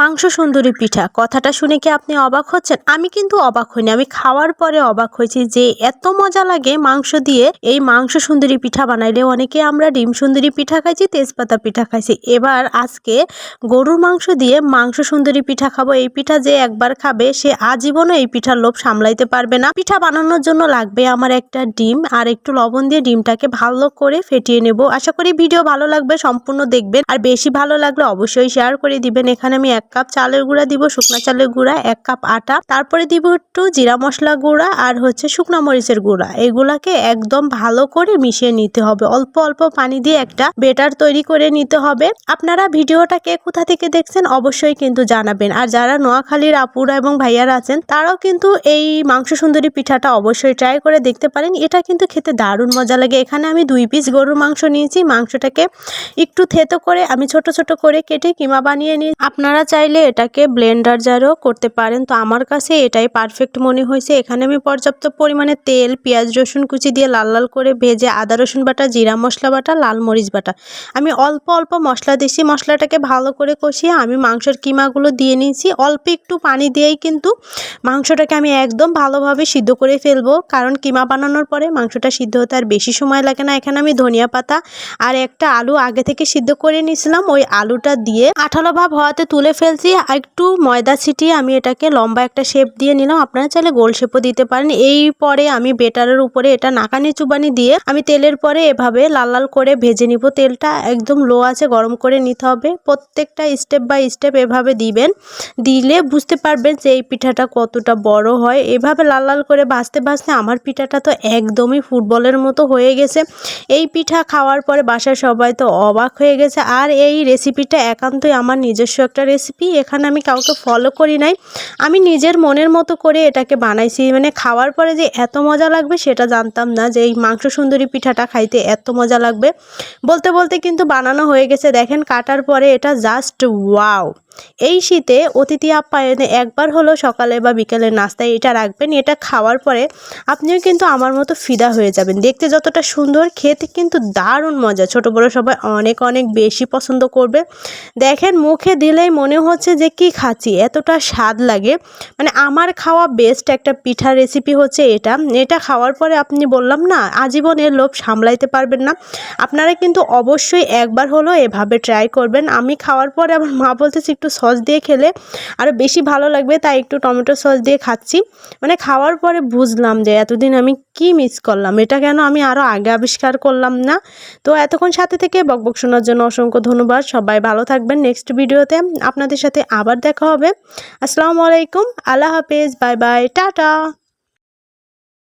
মাংস সুন্দরী পিঠা। কথাটা শুনে কি আপনি অবাক হচ্ছেন? আমি কিন্তু অবাক হইনি। আমি খাওয়ার পরে অবাক হয়েছি যে এত মজা লাগে মাংস দিয়ে। এই মাংস সুন্দরী পিঠা বানাইলে অনেকে আমরা ডিম সুন্দরী পিঠা খাইছি, তেজপাতা পিঠা খাইছি। এবার আজকে গরুর মাংস দিয়ে মাংস সুন্দরী পিঠা খাব। এই পিঠা যে একবার খাবে, সে আজীবনও এই পিঠার লোভ সামলাইতে পারবে না। পিঠা বানানোর জন্য লাগবে আমার একটা ডিম আর একটু লবণ দিয়ে ডিমটাকে ভালো করে ফেটিয়ে নেব। আশা করি ভিডিও ভালো লাগবে, সম্পূর্ণ দেখবেন। আর বেশি ভালো লাগলে অবশ্যই শেয়ার করে দিবেন। এখানে আমি এক কাপ চালের গুঁড়া দিব, শুকনা চালের গুঁড়া, এক কাপ আটা। তারপরে দিব একটু জিরা মশলা গুঁড়া আর হচ্ছে শুকনা মরিচের গুঁড়া। এগুলাকে একদম ভালো করে মিশিয়ে নিতে হবে। অল্প অল্প পানি দিয়ে একটা বেটার তৈরি করে নিতে হবে। আপনারা ভিডিওটাকে কোথা থেকে দেখছেন অবশ্যই কিন্তু জানাবেন। আর যারা নোয়াখালীর আপুরা এবং ভাইয়ারা আছেন, তারাও কিন্তু এই মাংস সুন্দরী পিঠাটা অবশ্যই ট্রাই করে দেখতে পারেন। এটা কিন্তু খেতে দারুণ মজা লাগে। এখানে আমি দুই পিস গরুর মাংস নিয়েছি। মাংসটাকে একটু থেতো করে আমি ছোট ছোট করে কেটে কিমা বানিয়ে নিই আপনারা চাইলে এটাকে ব্লেন্ডার জারও করতে পারেন। তো আমার কাছে এটাই পারফেক্ট মনে হয়েছে। এখানে আমি পর্যাপ্ত পরিমাণে তেল, পেঁয়াজ, রসুন কুচি দিয়ে লাল লাল করে ভেজে আদা, রসুন বাটা, জিরা মশলা বাটা, লাল মরিচ বাটা। আমি অল্প অল্প মশলা দিয়েছি। মশলাটাকে ভালো করে কষিয়ে আমি মাংসের কিমাগুলো দিয়ে নিয়েছি। অল্প একটু পানি দিয়েই কিন্তু মাংসটাকে আমি একদম ভালোভাবে সিদ্ধ করে ফেলব। কারণ কিমা বানানোর পরে মাংসটা সিদ্ধ হতে আর বেশি সময় লাগে না। এখানে আমি ধনিয়া পাতা আর একটা আলু আগে থেকে সিদ্ধ করে নিয়েছিলাম। ওই আলুটা দিয়ে আঠালো ভাব হওয়াতে তুলে ফেলছি আর একটু ময়দা ছিটিয়ে আমি এটাকে লম্বা একটা শেপ দিয়ে নিলাম। আপনারা চাইলে গোল শেপও দিতে পারেন। এই পরে আমি বেটারের উপরে এটা নাকানি চুবানি দিয়ে আমি তেলের পরে এভাবে লাল লাল করে ভেজে নিব। তেলটা একদম লো আছে, গরম করে নিতে হবে। প্রত্যেকটা স্টেপ বাই স্টেপ এভাবে দিবেন। দিলে বুঝতে পারবেন যে এই পিঠাটা কতটা বড় হয়। এভাবে লাল লাল করে ভাজতে ভাজতে আমার পিঠাটা তো একদমই ফুটবলের মতো হয়ে গেছে। এই পিঠা খাওয়ার পরে বাসায় সবাই তো অবাক হয়ে গেছে। আর এই রেসিপিটা একান্তই আমার নিজস্ব একটা রেসিপি এখানে আমি কাউকে ফলো করি নাই। আমি নিজের মনের মতো করে এটাকে বানাইছি। মানে খাওয়ার পরে যে এত মজা লাগবে সেটা জানতাম না যে এই মাংস সুন্দরী পিঠাটা খাইতে এত মজা লাগবে। বলতে বলতে কিন্তু বানানো হয়ে গেছে। দেখেন, কাটার পরে এটা জাস্ট ওয়াও এই শীতে অতিথি আপ্যায়নে একবার হলো সকালে বা বিকেলের নাস্তায় এটা রাখবেন, এটা খাওয়ার পরে আপনিও কিন্তু আমার মতো ফিদা হয়ে যাবেন। দেখতে যতটা সুন্দর, খেতে কিন্তু দারুণ মজা। ছোট বড় সবাই অনেক অনেক বেশি পছন্দ করবে। দেখেন, মুখে দিলেই মনে হচ্ছে যে কি খাচ্ছি, এতটা স্বাদ লাগে। মানে আমার খাওয়া বেস্ট একটা পিঠার রেসিপি হচ্ছে এটা। এটা খাওয়ার পরে আপনি বললাম, না, আজীবনের লোভ সামলাইতে পারবেন না। আপনারা কিন্তু অবশ্যই একবার হলো এভাবে ট্রাই করবেন। আমি খাওয়ার পরে আমার মা বলতেছে একটু সস দিয়ে খেলে আরও বেশি ভালো লাগবে, তাই একটু টমেটো সস দিয়ে খাচ্ছি। মানে খাওয়ার পরে বুঝলাম যে এতদিন আমি কি মিস করলাম, এটা কেন আমি আরও আগে আবিষ্কার করলাম না? তো এতক্ষণ সাথে থেকে বকবক শোনার জন্য অসংখ্য ধন্যবাদ, সবাই ভালো থাকবেন নেক্সট ভিডিওতে আপনাদের সাথে আবার দেখা হবে। আসসালামু আলাইকুম, আল্লাহ হাফেজ বাই বাই টাটা।